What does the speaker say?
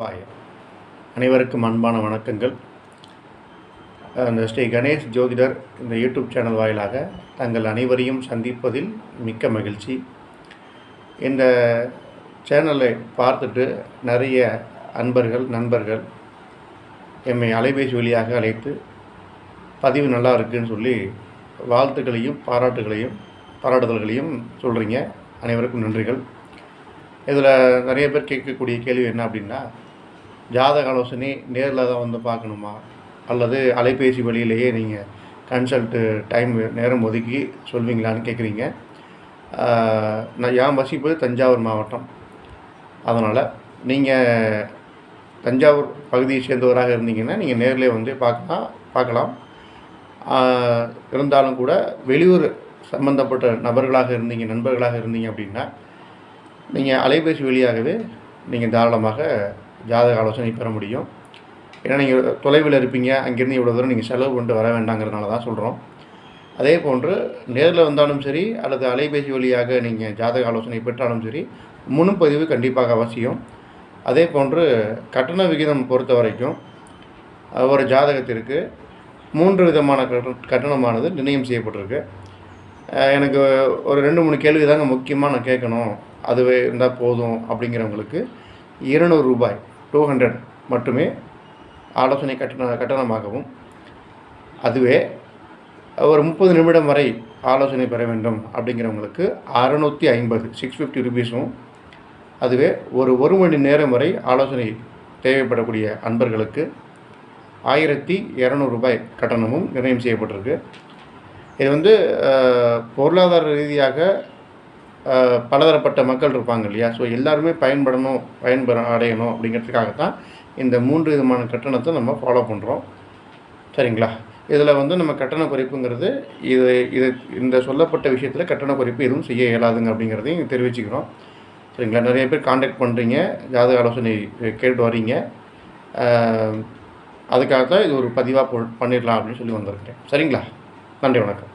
வாய் அனைவருக்கும் அன்பான வணக்கங்கள். அந்த ஸ்ரீ கணேஷ் ஜோதிடர் இந்த யூடியூப் சேனல் வாயிலாக தங்கள் அனைவரையும் சந்திப்பதில் மிக்க மகிழ்ச்சி. இந்த சேனலை பார்த்துட்டு நிறைய அன்பர்கள் நண்பர்கள் எம்மை அலைபேசி வழியாக அழைத்து பதிவு நல்லா இருக்குன்னு சொல்லி வாழ்த்துக்களையும் பாராட்டுகளையும் பாராட்டுதல்களையும் சொல்கிறீங்க அனைவருக்கும் நன்றிகள். இதில் நிறைய பேர் கேட்கக்கூடிய கேள்வி என்ன அப்படின்னா ஜாதக ஆலோசனை நேரில் தான் வந்து பார்க்கணுமா? அல்லது அலைபேசி வழியிலேயே நீங்கள் கன்சல்ட்டு டைம் நேரம் ஒதுக்கி சொல்வீங்களான்னு கேட்குறீங்க. நான் என் வசிப்பது தஞ்சாவூர் மாவட்டம். அதனால் நீங்கள் தஞ்சாவூர் பகுதியை சேர்ந்தவராக இருந்தீங்கன்னா நீங்கள் நேரில் வந்து பார்க்கலாம். பார்க்கலாம் இருந்தாலும் கூட வெளியூர் சம்மந்தப்பட்ட நபர்களாக இருந்தீங்க நண்பர்களாக இருந்தீங்க அப்படின்னா நீங்கள் அலைபேசி வழியாகவே நீங்கள் தாராளமாக ஜாதக ஆலோசனை பெற முடியும். ஏன்னா நீங்கள் தொலைவில் இருப்பீங்க அங்கேருந்து இவ்வளோ தூரம் நீங்கள் செலவு கொண்டு வர வேண்டாங்கிறதுனால தான் சொல்கிறோம் அதே போன்று நேரில் வந்தாலும் சரி அல்லது அலைபேசி வழியாக நீங்கள் ஜாதக ஆலோசனை பெற்றாலும் சரி முன்பதிவு கண்டிப்பாக அவசியம். அதே போன்று கட்டண விகிதம் பொறுத்த வரைக்கும் ஒரு ஜாதகத்திற்கு மூன்று விதமான கட்டண கட்டணமானது நிர்ணயம் செய்யப்பட்டிருக்கு. எனக்கு ஒரு ரெண்டு மூணு கேள்வி தாங்க முக்கியமாக நான் கேட்கணும். அதுவே இருந்தால் போதும் அப்படிங்கிறவங்களுக்கு இருநூறு ரூபாய். டூ ஹண்ட்ரட் மட்டுமே ஆலோசனை கட்டண கட்டணமாகவும் அதுவே ஒரு முப்பது நிமிடம் வரை ஆலோசனை பெற வேண்டும் அப்படிங்கிறவங்களுக்கு அறநூற்றி ஐம்பது சிக்ஸ் ஃபிஃப்டி ருபீஸும் அதுவே ஒரு ஒரு மணி நேரம் வரை ஆலோசனை தேவைப்படக்கூடிய அன்பர்களுக்கு ஆயிரத்தி இரநூறு ரூபாய் கட்டணமும் நிர்ணயம் செய்யப்பட்டிருக்கு. இது வந்து பொருளாதார ரீதியாக பலதரப்பட்ட மக்கள் இருப்பாங்க இல்லையா? ஸோ எல்லாருமே பயன்படணும் பயன்பெற அடையணும் அப்படிங்கிறதுக்காக தான் இந்த மூன்று விதமான கட்டணத்தை நம்ம ஃபாலோ பண்ணுறோம் சரிங்களா? இதில் வந்து நம்ம கட்டண குறைப்புங்கிறது இது இது இந்த சொல்லப்பட்ட விஷயத்தில் கட்டண குறைப்பு எதுவும் செய்ய இயலாதுங்க அப்படிங்கிறதையும் தெரிவிச்சுக்கிறோம். சரிங்களா? நிறைய பேர் காண்டாக்ட் பண்ணுறீங்க ஜாதக ஆலோசனை கேட்டு வர்றீங்க அதுக்காக தான் இது ஒரு பதிவாக பண்ணிடலாம் அப்படின்னு சொல்லி வந்திருக்கிறேன். சரிங்களா? நன்றி வணக்கம்.